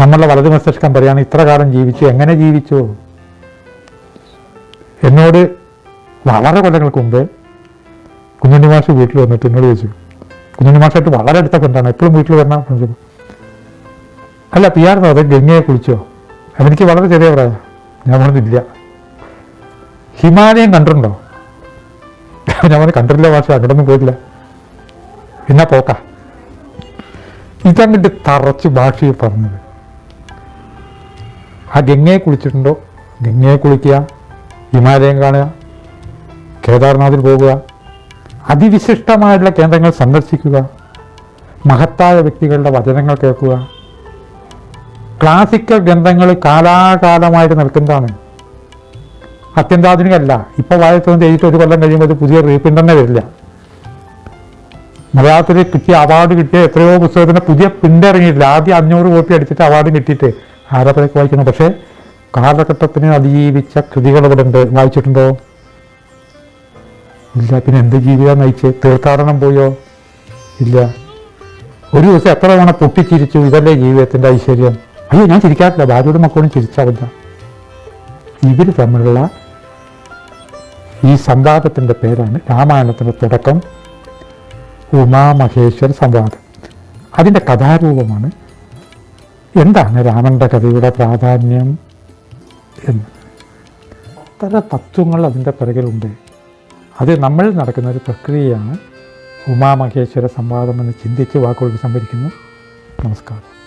നമ്മളുടെ വലതു മസ്തിഷ്കം പറയാണ് ഇത്ര കാലം ജീവിച്ചു എങ്ങനെ ജീവിച്ചു? എന്നോട് വളരെ കൊല്ലങ്ങൾക്ക് മുമ്പേ കുഞ്ഞുണ്ണി മാഷ് വീട്ടിൽ വന്നിട്ട് എന്നോട് ചോദിച്ചു. കുഞ്ഞുണ്ണി മാഷായിട്ട് വളരെ അടുത്ത ബന്ധമാണ്. എപ്പോഴും വീട്ടിൽ വരണം എന്ന് ചോദിച്ചു. അല്ല പി ആർ അത് ഗംഗയെ കുളിച്ചോ അതെനിക്ക് വളരെ ചെറിയ പറയാം ഞാൻ പറഞ്ഞില്ല ഹിമാലയം കണ്ടിട്ടുണ്ടോ? ഞാൻ പറഞ്ഞു കണ്ടിട്ടില്ല മാഷ അങ്ങോട്ടൊന്നും പോയിട്ടില്ല. പിന്നെ പോക്ക. ഇതങ്ങോട്ട് തറച്ച് ഭാഷയെ പറഞ്ഞത്. ആ ഗംഗയെ കുളിച്ചിട്ടുണ്ടോ? ഗംഗയെ കുളിക്കുക ഹിമാലയം കാണുക കേദാർനാഥിൽ പോകുക അതിവിശിഷ്ടമായിട്ടുള്ള കേന്ദ്രങ്ങൾ സന്ദർശിക്കുക മഹത്തായ വ്യക്തികളുടെ വചനങ്ങൾ കേൾക്കുക. ക്ലാസിക്കൽ ഗ്രന്ഥങ്ങൾ കാലാകാലമായിട്ട് നിൽക്കുന്നതാണ്. അത്യന്താധുനികമല്ല. ഇപ്പൊ വായത്തോന്ന് എഴുതിയിട്ട് ഒരു കൊല്ലം കഴിയുമ്പോൾ പുതിയ റീപ്രിന്റ് തന്നെ വരില്ല. മലയാളത്തിൽ കിട്ടിയ അവാർഡ് കിട്ടിയ എത്രയോ പുസ്തകത്തിന് പുതിയ പ്രിന്റ് ഇറങ്ങിയിട്ടില്ല. ആദ്യം അഞ്ഞൂറ് കോപ്പി അടിച്ചിട്ട് അവാർഡ് കിട്ടിയിട്ട് ആരാധനയ്ക്ക് വായിക്കുന്നു. പക്ഷേ കാലഘട്ടത്തിന് അതിജീവിച്ച കൃതികൾ ഇവിടെ ഉണ്ട് വായിച്ചിട്ടുണ്ടോ? ഇല്ല. പിന്നെ എന്ത് ജീവിതം നയിച്ച് തീർത്ഥാടനം പോയോ? ഇല്ല. ഒരു ദിവസം എത്ര തവണ പൊട്ടിച്ചിരിച്ചു ഇതല്ലേ ജീവിതത്തിന്റെ ഐശ്വര്യം? അയ്യോ ഞാൻ ചിരിക്കാറില്ല. ഭാര്യയുടെ മക്കളും ചിരിച്ചാവില്ല. ഇവർ തമ്മിലുള്ള ഈ സംവാദത്തിന്റെ പേരാണ് രാമായണത്തിന്റെ തുടക്കം. ഉമാമഹേശ്വര സംവാദം. അതിന്റെ കഥാരൂപമാണ് എന്താണ് രാമന്റെ കഥയുടെ പ്രാധാന്യം? എന്ന്. പല തത്വങ്ങൾ അതിന്റെ പിറകിലുണ്ട്. അത് നമ്മൾ നടക്കുന്ന ഒരു പ്രക്രിയയാണ് ഉമാമഹേശ്വര സംവാദം എന്ന് ചിന്തിച്ച് വാക്കുകൾ സംഭരിക്കുന്നു നമസ്കാരം.